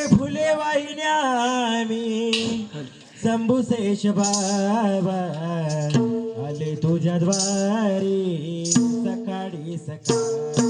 ते फुले वाहिन्यामी आम्ही शंभुसेश बाबा आले तुझ्या द्वारी. सकाळी सकाळी.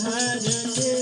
हर दे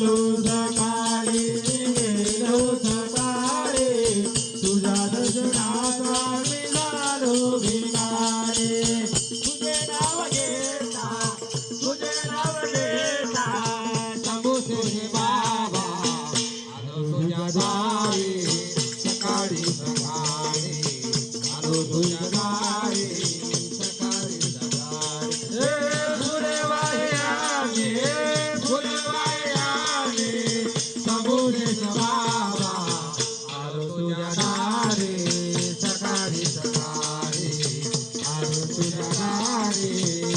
आलो दारी